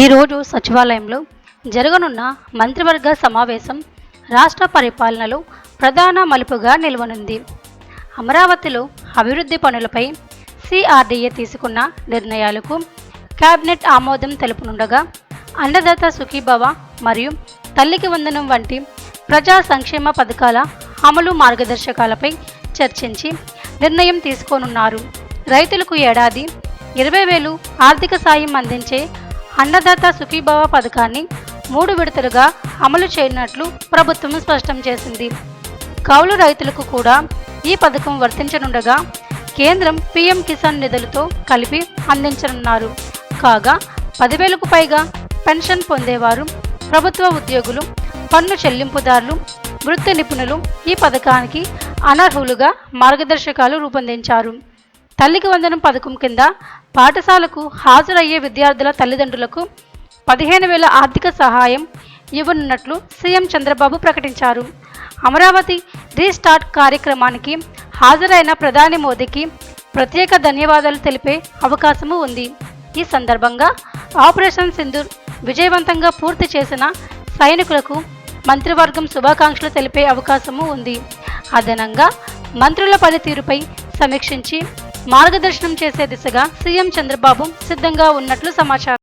ఈరోజు సచివాలయంలో జరగనున్న మంత్రివర్గ సమావేశం రాష్ట్ర పరిపాలనలో ప్రధాన మలుపుగా నిలవనుంది. అమరావతిలో అభివృద్ధి పనులపై సిఆర్డీఏ తీసుకున్న నిర్ణయాలకు కేబినెట్ ఆమోదం తెలుపనుండగా అన్నదాత సుఖీభవ మరియు తల్లికి వందనం వంటి ప్రజా సంక్షేమ పథకాల అమలు మార్గదర్శకాలపై చర్చించి నిర్ణయం తీసుకోనున్నారు. రైతులకు ఏడాది ఇరవై వేలు ఆర్థిక సాయం అందించే అన్నదాత సుఖీభవ పథకాన్ని మూడు విడతలుగా అమలు చేయనున్నట్లు ప్రభుత్వం స్పష్టం చేసింది. కౌలు రైతులకు కూడా ఈ పథకం వర్తించనుండగా కేంద్రం పీఎం కిసాన్ నిధులతో కలిపి అందించనున్నారు. కాగా పదివేలకు పైగా పెన్షన్ పొందేవారు ప్రభుత్వ ఉద్యోగులు పన్ను చెల్లింపుదారులు వృత్తి నిపుణులు ఈ పథకానికి అనర్హులుగా మార్గదర్శకాలు రూపొందించారు. తల్లికి వందనం పథకం కింద పాఠశాలకు హాజరయ్యే విద్యార్థుల తల్లిదండ్రులకు పదిహేను వేల ఆర్థిక సహాయం ఇవ్వనున్నట్లు సీఎం చంద్రబాబు ప్రకటించారు. అమరావతి రీస్టార్ట్ కార్యక్రమానికి హాజరైన ప్రధాని మోదీకి ప్రత్యేక ధన్యవాదాలు తెలిపే అవకాశము ఉంది. ఈ సందర్భంగా ఆపరేషన్ సింధూర్ విజయవంతంగా పూర్తి చేసిన సైనికులకు మంత్రివర్గం శుభాకాంక్షలు తెలిపే అవకాశము ఉంది. అదనంగా మంత్రుల పనితీరుపై సమీక్షించి మార్గదర్శనం చేసే దిశగా సీఎం చంద్రబాబు సిద్ధంగా ఉన్నట్లు సమాచారం.